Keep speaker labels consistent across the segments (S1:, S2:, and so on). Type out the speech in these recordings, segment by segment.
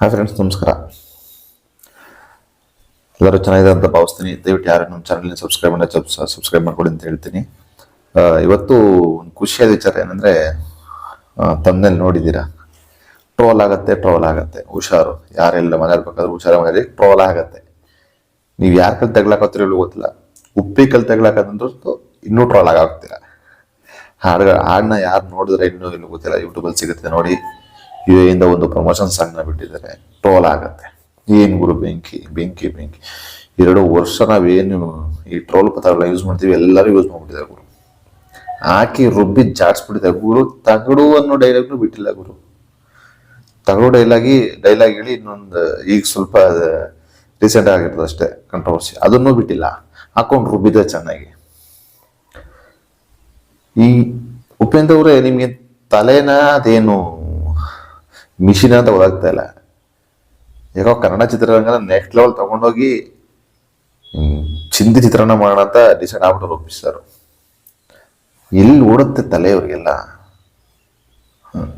S1: Hi friends ನಮಸ್ಕಾರ. ಎಲ್ಲರೂ ಚೆನ್ನಾಗಿದೆ ಅಂತ ಭಾವಿಸ್ತೀನಿ. ದಯವಿಟ್ಟು ಯಾರು ನಮ್ಮ ಚಾನಲ್ನ ಸಬ್ಸ್ಕ್ರೈಬ್ ಮಾಡಿ ಸಬ್ಸ್ಕ್ರೈಬ್ ಮಾಡ್ಕೊಡಿ ಅಂತ ಹೇಳ್ತೀನಿ. ಇವತ್ತು ಒಂದು ಖುಷಿಯಾದ ವಿಚಾರ ಏನಂದರೆ ತಮ್ಮನೇಲಿ ನೋಡಿದ್ದೀರಾ? ಟ್ರೋಲ್ ಆಗುತ್ತೆ ಟ್ರೋಲ್ ಆಗುತ್ತೆ. ಹುಷಾರು. ಯಾರೆಲ್ಲ ಮನೆ ಬೇಕಾದ್ರೂ ಹುಷಾರು ಮನೇಲಿ ಟ್ರೋಲ್ ಆಗುತ್ತೆ. ನೀವು ಯಾರ ಕಲ್ ತಗ್ಲಾಕತ್ತೀರೋ ಗೊತ್ತಿಲ್ಲ. ಉಪ್ಪಿ ಕಲ್ ತೆಗ್ಲಾಕಂದ್ರೂ ಇನ್ನೂ ಟ್ರೋಲ್ ಆಗಾಗ್ತೀರ ಹಾಡುಗಳ ಹಾಡನ್ನ ಯಾರು ನೋಡಿದ್ರೆ ಇನ್ನೂ ಇಲ್ಲೂ ಗೊತ್ತಿಲ್ಲ. ಯೂಟ್ಯೂಬಲ್ಲಿ ಸಿಗುತ್ತೆ ನೋಡಿ. ಯು ಇಂದ ಒಂದು ಪ್ರಮೋಷನ್ ಸಾಂಗ್ನ ಬಿಟ್ಟಿದ್ದಾರೆ. ಟ್ರೋಲ್ ಆಗುತ್ತೆ. ಏನು ಗುರು ಬೆಂಕಿ ಬೆಂಕಿ ಬೆಂಕಿ. ಎರಡು ವರ್ಷ ನಾವೇನು ಈ ಟ್ರೋಲ್ ಪತ್ರಗಳನ್ನ ಯೂಸ್ ಮಾಡ್ತೀವಿ, ಎಲ್ಲರೂ ಯೂಸ್ ಮಾಡ್ಬಿಟ್ಟಿದ್ದಾರೆ ಗುರು. ಹಾಕಿ ರುಬ್ಬಿ ಜಾಡ್ಸ್ಬಿಟ್ಟಿದ್ದಾರೆ ಗುರು ತಗಡು ಅನ್ನೋ ಡೈಲಾಗ್ನು ಬಿಟ್ಟಿಲ್ಲ ಗುರು. ತಗಡು ಡೈಲಾಗಿ ಡೈಲಾಗ್ ಹೇಳಿ ಇನ್ನೊಂದು ಈಗ ಸ್ವಲ್ಪ ರೀಸೆಂಟ್ ಆಗಿರ್ತದೆ ಅಷ್ಟೇ ಕಂಟ್ರವರ್ಸಿ ಅದನ್ನು ಬಿಟ್ಟಿಲ್ಲ. ಹಾಕೊಂಡು ರುಬ್ಬಿದೆ ಚೆನ್ನಾಗಿ. ಈ ಉಪೇಂದ್ರ ಅವರೇ ನಿಮ್ಗೆ ತಲೆನ ಅದೇನು ಮಿಷಿನ್ ಅಂತ ಓದಾಗ್ತಾ ಇಲ್ಲ. ಯಾಕೋ ಕನ್ನಡ ಚಿತ್ರರಂಗನ ನೆಕ್ಸ್ಟ್ ಲೆವೆಲ್ ತಗೊಂಡೋಗಿ ಚಿಂತೆ ಚಿತ್ರಣ ಮಾಡೋಣ ಅಂತ ಡಿಸೈಡ್ ಆಗ್ಬಿಟ್ಟು ಒಪ್ಪಿಸ್ತಾರೆ ಎಲ್ಲಿ ಓಡುತ್ತೆ ತಲೆ ಅವ್ರಿಗೆಲ್ಲ? ಹ್ಮ್.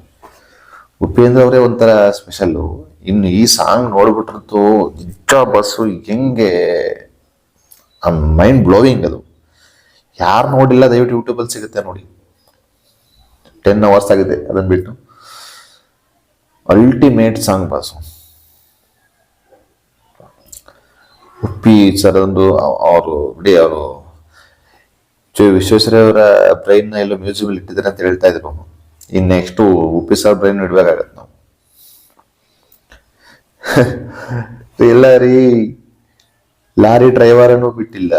S1: ಉಪೇಂದ್ರ ಅವರೇ ಒಂಥರ ಸ್ಪೆಷಲ್ಲು ಇನ್ನು ಈ ಸಾಂಗ್ ನೋಡ್ಬಿಟ್ರಂತೂ ನಿಜ ಬಸ್ಸು ಹೆಂಗೆ ಮೈಂಡ್ ಬ್ಲೋವಿಂಗ್ ಅದು. ಯಾರು ನೋಡಿಲ್ಲ ದಯವಿಟ್ಟು ಯೂಟ್ಯೂಬಲ್ಲಿ ಸಿಗುತ್ತೆ ನೋಡಿ. ಟೆನ್ ಅವರ್ಸ್ ಆಗಿದೆ ಅದನ್ನು ಬಿಟ್ಟು. Ultimate song boss. Uppi sir ಒಂದು ಅವರು, ಬಿಡಿ ಅವರು. ವಿಶ್ವೇಶ್ವರಯ್ಯ ಅವರ ಬ್ರೈನ್ ಎಲ್ಲೋ ಮ್ಯೂಸಿಯಂ ಇಟ್ಟಿದ್ದಾರೆ ಅಂತ ಹೇಳ್ತಾ ಇದ್ರು in next Uppi sir brain ಇಡ್ಬೇಕಾಗತ್ತೆ ನಾವು. ಎಲ್ಲ ರೀ ಲಾರಿ ಡ್ರೈವರನ್ನು ಬಿಟ್ಟಿಲ್ಲ,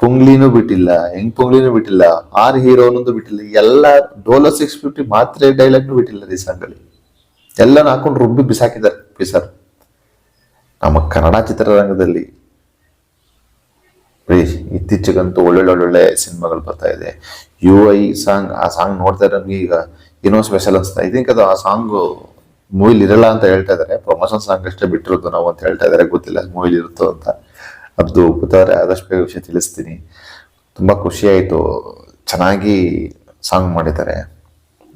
S1: ಪುಂಗ್ಲಿನೂ ಬಿಟ್ಟಿಲ್ಲ, ಹೆಂಗ್ ಪುಂಗ್ಲಿನೂ ಬಿಟ್ಟಿಲ್ಲ, ಆರ್ ಹೀರೋನೊಂದು ಬಿಟ್ಟಿಲ್ಲ, ಎಲ್ಲ ಡೋಲೋ ಸಿಕ್ಸ್ ಫಿಫ್ಟಿ ಮಾತ್ರ ಡೈಲಾಗ್ನು ಬಿಟ್ಟಿಲ್ಲ ರೀ ಸಾಂಗಲ್ಲಿ ಎಲ್ಲನೂ ಹಾಕೊಂಡು ರುಬ್ಬಿ ಬಿಸಾಕಿದ್ದಾರೆ, ಪಿಸರ್. ನಮ್ಮ ಕನ್ನಡ ಚಿತ್ರರಂಗದಲ್ಲಿ ಇತ್ತೀಚೆಗಂತೂ ಒಳ್ಳೊಳ್ಳೆ ಒಳ್ಳೊಳ್ಳೆ ಸಿನಿಮಾಗಳು ಬರ್ತಾ ಇದೆ. ಯು ಐ ಸಾಂಗ್, ಆ ಸಾಂಗ್ ನೋಡ್ತಾ ನಮ್ಗೆ ಈಗ ಏನೋ ಸ್ಪೆಷಲ್ ಅನಿಸ್ತಾ ಐ ಅದು ಆ ಸಾಂಗ್ ಮೂವಿಲಿ ಇರಲ್ಲ ಅಂತ ಹೇಳ್ತಾ ಇದಾರೆ ಪ್ರಮೋಷನ್ ಸಾಂಗ್ ಅಷ್ಟೇ ಬಿಟ್ಟಿರೋದು ನಾವು ಅಂತ ಹೇಳ್ತಾ ಇದ್ದಾರೆ. ಗೊತ್ತಿಲ್ಲ ಮೂವಿಲಿ ಇರುತ್ತೋ ಅಂತ. ಅದು ಗೊತ್ತಾದ್ರೆ ಆದಷ್ಟು ಬೇಗ ವಿಷಯ ತಿಳಿಸ್ತೀನಿ. ತುಂಬ ಖುಷಿ ಆಯಿತು ಚೆನ್ನಾಗಿ ಸಾಂಗ್ ಮಾಡಿದ್ದಾರೆ.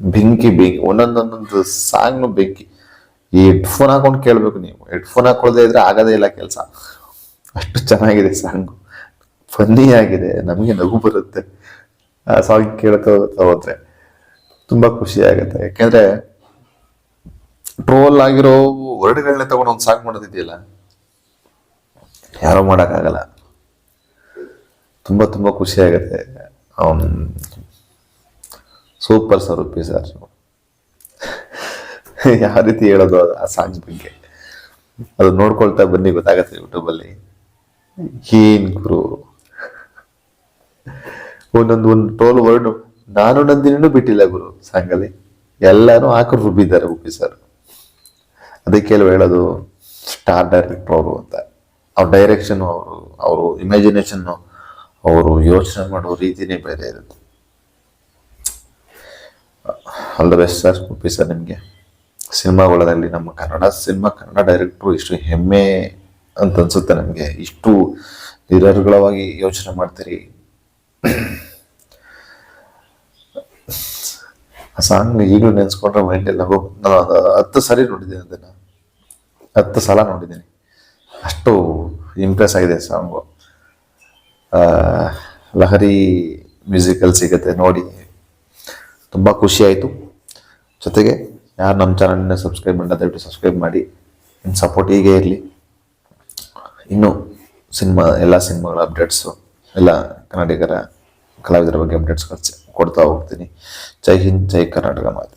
S1: ಬೆಂಕಿ ಬೆಂಕಿ, ಒಂದೊಂದೊಂದೊಂದು ಸಾಂಗ್ನು ಬೆಂಕಿ. ಈ ಹೆಡ್ಫೋನ್ ಹಾಕೊಂಡು ಕೇಳಬೇಕು ನೀವು. ಹೆಡ್ಫೋನ್ ಹಾಕೊಳ್ಳದೆ ಇದ್ರೆ ಆಗೋದೇ ಇಲ್ಲ ಕೆಲಸ. ಅಷ್ಟು ಚೆನ್ನಾಗಿದೆ ಸಾಂಗು ಫನ್ನಿ ಆಗಿದೆ. ನಮಗೆ ನಗು ಬರುತ್ತೆ. ಆ ಸಾಂಗ್ ಕೇಳ್ತಾ ಹೋದ್ರೆ ತುಂಬ ಖುಷಿ ಆಗುತ್ತೆ. ಯಾಕೆಂದ್ರೆ ಟ್ರೋಲ್ ಆಗಿರೋ ವರ್ಡ್ಗಳನ್ನೇ ತಗೊಂಡು ಒಂದು ಸಾಂಗ್ ಮಾಡೋದಿದೆಯಲ್ಲ ಯಾರೋ ಮಾಡೋಕ್ಕಾಗಲ್ಲ. ತುಂಬ ತುಂಬ ಖುಷಿ ಆಗುತ್ತೆ. ಸೂಪರ್ ಉಪ್ಪಿ ಸರ್ ಯಾವ ರೀತಿ ಹೇಳೋದು ಆ ಸಾಂಗ್ ಬಗ್ಗೆ? ಅದು ನೋಡ್ಕೊಳ್ತಾ ಬನ್ನಿ, ಗೊತ್ತಾಗತ್ತೆ ಯೂಟ್ಯೂಬಲ್ಲಿ ಏನ್ ಗುರು. ಒಂದೊಂದು, ಒಂದು ಟೋಲ್ ವರ್ಡ್ ನಾನು ನಂದಿನೂ ಬಿಟ್ಟಿಲ್ಲ ಗುರು ಸಾಂಗಲ್ಲಿ. ಎಲ್ಲಾನು ಹಾಕೊಂಡು ರುಬ್ಬಿದ್ದಾರೆ ಉಪ್ಪಿ ಸರ್. ಅದಕ್ಕೆ ಕೆಲವು ಹೇಳೋದು ಸ್ಟಾರ್ ಡೈರೆಕ್ಟರ್ ಅವರು ಅಂತ. ಅವ್ರ ಡೈರೆಕ್ಷನ್ ಅವರು ಅವರು ಇಮ್ಯಾಜಿನೇಷನ್ ಅವರು ಯೋಚನೆ ಮಾಡೋ ರೀತಿನೇ ಬೇರೆ ಇರುತ್ತೆ. All the best sir Uppi sir ನಿಮಗೆ. ಸಿನಿಮಾಗಳಲ್ಲಿ ನಮ್ಮ ಕನ್ನಡ ಸಿನಿಮಾ ಕನ್ನಡ ಡೈರೆಕ್ಟ್ರು ಇಷ್ಟು ಹೆಮ್ಮೆ ಅಂತ ಅನ್ಸುತ್ತೆ ನನಗೆ ಇಷ್ಟು ನಿರರ್ಗಳವಾಗಿ ಯೋಚನೆ ಮಾಡ್ತೀರಿ. ಆ ಸಾಂಗ್ ಈಗಲೂ ನೆನೆಸ್ಕೊಂಡ್ರೆ ಮೈಂಡೆಲ್ಲ ನಗು ನಾನು ಹತ್ತು ಸರಿ ನೋಡಿದ್ದೀನಿ ಅದನ್ನು. ಹತ್ತು ಸಲ ನೋಡಿದ್ದೀನಿ. ಅಷ್ಟು ಇಂಪ್ರೆಸ್ ಆಗಿದೆ ಸಾಂಗು ಲಹರಿ ಮ್ಯೂಸಿಕಲ್ ಸಿಗುತ್ತೆ ನೋಡಿ. ತುಂಬ ಖುಷಿ ಆಯಿತು. ಜೊತೆಗೆ ಯಾರು ನಮ್ಮ ಚಾನಲ್ನ ಸಬ್ಸ್ಕ್ರೈಬ್ ಮಾಡಿಲ್ಲ ದಯವಿಟ್ಟು ಸಬ್ಸ್ಕ್ರೈಬ್ ಮಾಡಿ. ನಿಮ್ಮ ಸಪೋರ್ಟ್ ಹೀಗೆ ಇರಲಿ. ಇನ್ನು ಸಿನಿಮಾ, ಎಲ್ಲ ಸಿನಿಮಾಗಳ ಅಪ್ಡೇಟ್ಸು ಎಲ್ಲ ಕನ್ನಡಿಗರ, ಕಲಾವಿದರ ಬಗ್ಗೆ ಅಪ್ಡೇಟ್ಸ್ ಕೊಡ್ತಾ ಹೋಗ್ತೀನಿ. ಜೈ ಹಿಂದ್, ಜೈ ಕರ್ನಾಟಕ ಮಾತು.